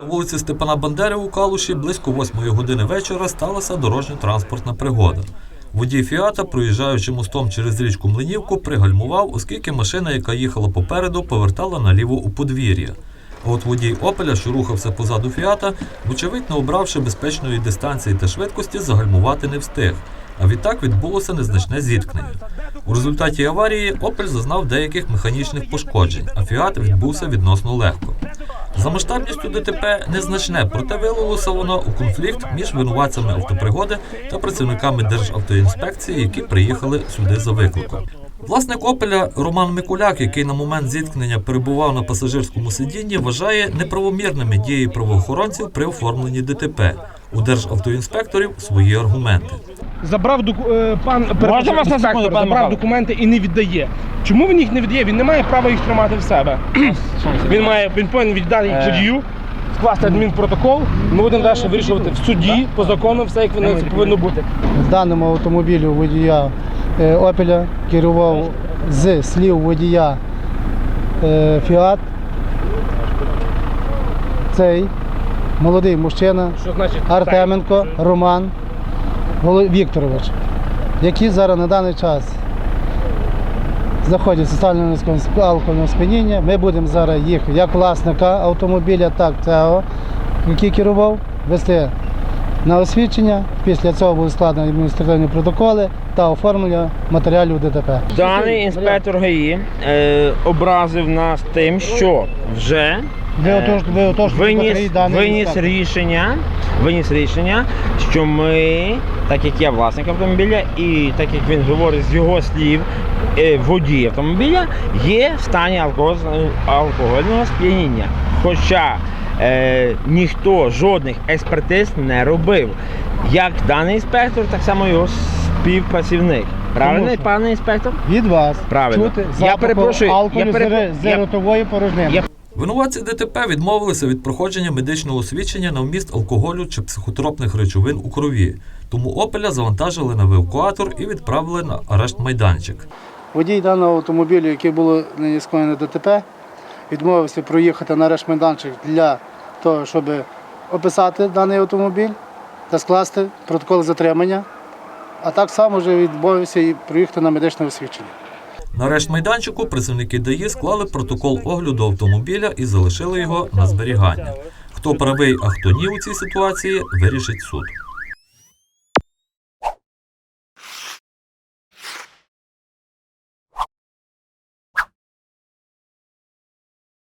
На вулиці Степана Бандери у Калуші близько 8 години вечора сталася дорожньо-транспортна пригода. Водій Фіата, проїжджаючи мостом через річку Млинівку, пригальмував, оскільки машина, яка їхала попереду, повертала наліво у подвір'я. От водій Опеля, що рухався позаду Фіата, вочевидь, не обравши безпечної дистанції та швидкості, загальмувати не встиг. А відтак відбулося незначне зіткнення. У результаті аварії Опель зазнав деяких механічних пошкоджень, а Фіат відбувся відносно легко. За масштабністю ДТП незначне, проте вилилося воно у конфлікт між винуватцями автопригоди та працівниками Державтоінспекції, які приїхали сюди за викликом. Власник Опеля Роман Микуляк, який на момент зіткнення перебував на пасажирському сидінні, вважає неправомірними дії правоохоронців при оформленні ДТП. У державтоінспекторів свої аргументи. Забрав доку... е, пан вас на секунду, пан забрав Михайло? документи і не віддає. Чому він їх не віддає? Він не має права їх тримати в себе. він має він повинен віддати їх Е. водію, скласти адмінпротокол. Ми будемо далі вирішувати в суді по закону, все як воно це повинно бути. В даному автомобілі водія е, Опеля керував з слів водія е, Фіат. Цей молодий мужчина Що значить Артеменко Роман Вікторович, які зараз на даний час знаходяться в стані алкогольного сп'яніння. Ми будемо зараз їх як власника автомобіля, так цього, який керував, вести на освідчення. Після цього будуть складені адміністративні протоколи та оформлення матеріалів ДТП. Даний інспектор ГАІ е, образив нас тим, що вже Ви отож, ви отож, виніс, виніс рішення, виніс рішення, що ми, так як я власник автомобіля, і так як він говорить з його слів, е, водій автомобіля є в стані алкогольного сп'яніння. Хоча е, ніхто жодних експертиз не робив. Як даний інспектор, так само його співпрацівник. Правильно, пане інспектор? від вас Правильно. чути Я перепрошую, алкоголю я- ротової порожнини. я- Винуватці ДТП відмовилися від проходження медичного освідчення на вміст алкоголю чи психотропних речовин у крові. Тому Опеля завантажили на евакуатор і відправили на арешт майданчик. Водій даного автомобілю, який було нині скоєно ДТП, відмовився проїхати на арешт майданчик для того, щоб описати даний автомобіль та скласти протокол затримання, а так само вже відмовився і проїхати на медичне освідчення. На арешт майданчику працівники ДАІ склали протокол огляду автомобіля і залишили його на зберігання. Хто правий, а хто ні у цій ситуації, вирішить суд.